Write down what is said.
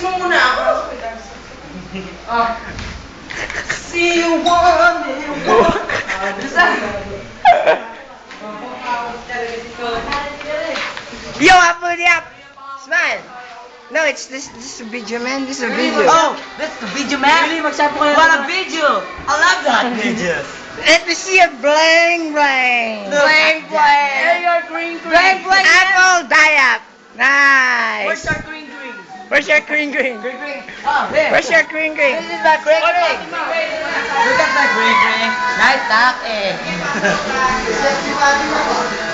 slow now. Uh, see you one Yo, I put it up. Smile. No, it's this. This is a video, man. This is a video. Oh, this is a video, man. Really, what a video! I love that video. Let me see a bling bling. bling bling. There you green green. Bling bling. Apple diet. Nice. Where's our green Where's your green green? Green green. Oh, there. Where's your green green? This is my green green. Look at my green green. Nice duck, eh.